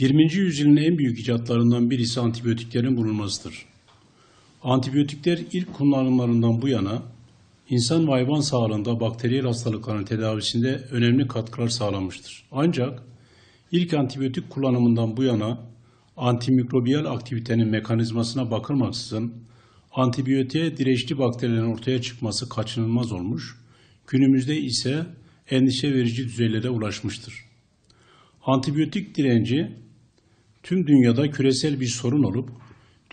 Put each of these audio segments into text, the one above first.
20. yüzyılın en büyük icatlarından birisi antibiyotiklerin bulunmasıdır. Antibiyotikler ilk kullanımlarından bu yana insan ve hayvan sağlığında bakteriyel hastalıkların tedavisinde önemli katkılar sağlamıştır. Ancak ilk antibiyotik kullanımından bu yana antimikrobiyal aktivitenin mekanizmasına bakılmaksızın antibiyotiğe dirençli bakterilerin ortaya çıkması kaçınılmaz olmuş, günümüzde ise endişe verici düzeylere ulaşmıştır. Antibiyotik direnci tüm dünyada küresel bir sorun olup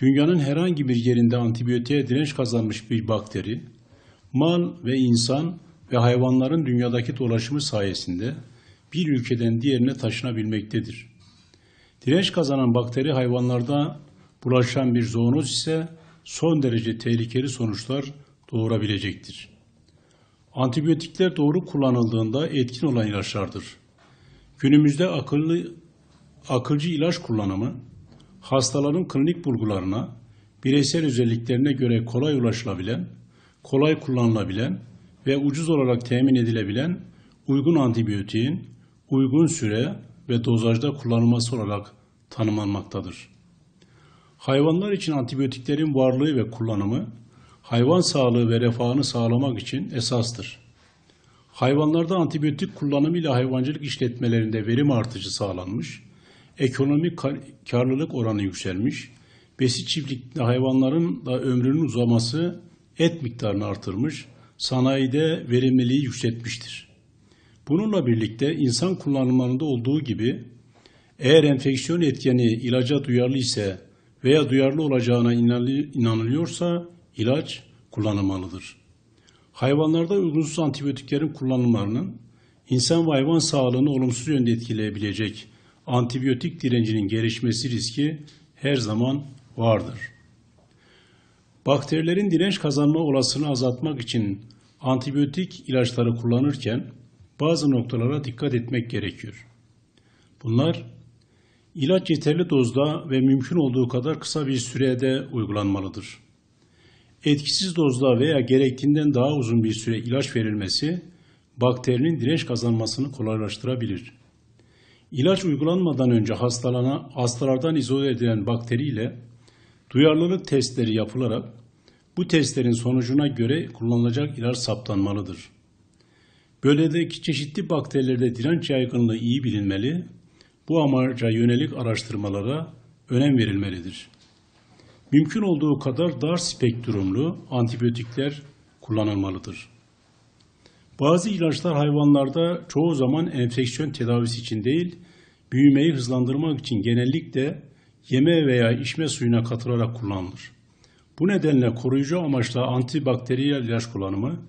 dünyanın herhangi bir yerinde antibiyotiğe direnç kazanmış bir bakteri mal ve insan ve hayvanların dünyadaki dolaşımı sayesinde bir ülkeden diğerine taşınabilmektedir. Direnç kazanan bakteri hayvanlarda bulaşan bir zoonoz ise son derece tehlikeli sonuçlar doğurabilecektir. Antibiyotikler doğru kullanıldığında etkin olan ilaçlardır. Günümüzde akıllı akılcı ilaç kullanımı hastaların klinik bulgularına, bireysel özelliklerine göre kolay ulaşılabilen, kolay kullanılabilen ve ucuz olarak temin edilebilen uygun antibiyotiğin uygun süre ve dozajda kullanılması olarak tanımlanmaktadır. Hayvanlar için antibiyotiklerin varlığı ve kullanımı hayvan sağlığı ve refahını sağlamak için esastır. Hayvanlarda antibiyotik kullanımıyla hayvancılık işletmelerinde verim artışı sağlanmış, ekonomik kar- karlılık oranı yükselmiş, besi çiftlikte hayvanların da ömrünün uzaması et miktarını artırmış, sanayide verimliliği yükseltmiştir. Bununla birlikte insan kullanımlarında olduğu gibi eğer enfeksiyon etkeni ilaca duyarlı ise veya duyarlı olacağına inanılıyorsa ilaç kullanılmalıdır. Hayvanlarda uygunsuz antibiyotiklerin kullanımlarının insan ve hayvan sağlığını olumsuz yönde etkileyebilecek antibiyotik direncinin gelişmesi riski her zaman vardır. Bakterilerin direnç kazanma olasılığını azaltmak için antibiyotik ilaçları kullanırken bazı noktalara dikkat etmek gerekiyor. Bunlar ilaç yeterli dozda ve mümkün olduğu kadar kısa bir sürede uygulanmalıdır. Etkisiz dozda veya gerektiğinden daha uzun bir süre ilaç verilmesi bakterinin direnç kazanmasını kolaylaştırabilir. İlaç uygulanmadan önce hastalana, hastalardan izole edilen bakteriyle duyarlılık testleri yapılarak bu testlerin sonucuna göre kullanılacak ilaç saptanmalıdır. Bölgedeki çeşitli bakterilerde direnç yaygınlığı iyi bilinmeli, bu amaca yönelik araştırmalara önem verilmelidir. Mümkün olduğu kadar dar spektrumlu antibiyotikler kullanılmalıdır. Bazı ilaçlar hayvanlarda çoğu zaman enfeksiyon tedavisi için değil, büyümeyi hızlandırmak için genellikle yeme veya içme suyuna katılarak kullanılır. Bu nedenle koruyucu amaçla antibakteriyel ilaç kullanımı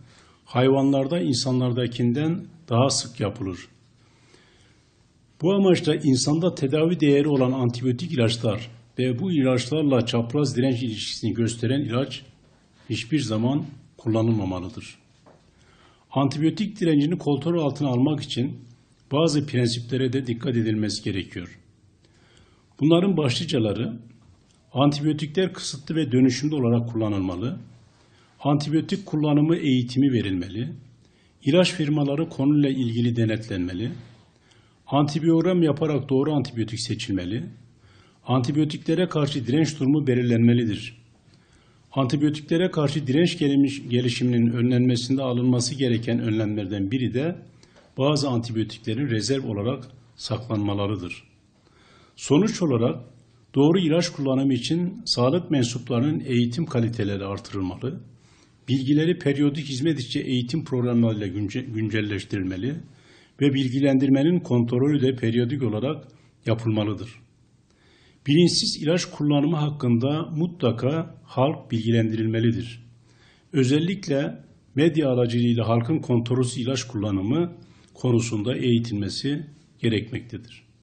hayvanlarda insanlardakinden daha sık yapılır. Bu amaçla insanda tedavi değeri olan antibiyotik ilaçlar ve bu ilaçlarla çapraz direnç ilişkisini gösteren ilaç hiçbir zaman kullanılmamalıdır. Antibiyotik direncini kontrol altına almak için bazı prensiplere de dikkat edilmesi gerekiyor. Bunların başlıcaları antibiyotikler kısıtlı ve dönüşümlü olarak kullanılmalı, antibiyotik kullanımı eğitimi verilmeli, ilaç firmaları konuyla ilgili denetlenmeli, antibiyogram yaparak doğru antibiyotik seçilmeli, antibiyotiklere karşı direnç durumu belirlenmelidir. Antibiyotiklere karşı direnç gelişiminin önlenmesinde alınması gereken önlemlerden biri de bazı antibiyotiklerin rezerv olarak saklanmalarıdır. Sonuç olarak doğru ilaç kullanımı için sağlık mensuplarının eğitim kaliteleri artırılmalı, bilgileri periyodik hizmet içi eğitim programlarıyla günce- güncelleştirilmeli ve bilgilendirmenin kontrolü de periyodik olarak yapılmalıdır. Bilinçsiz ilaç kullanımı hakkında mutlaka halk bilgilendirilmelidir. Özellikle medya aracılığıyla halkın kontrolsüz ilaç kullanımı konusunda eğitilmesi gerekmektedir.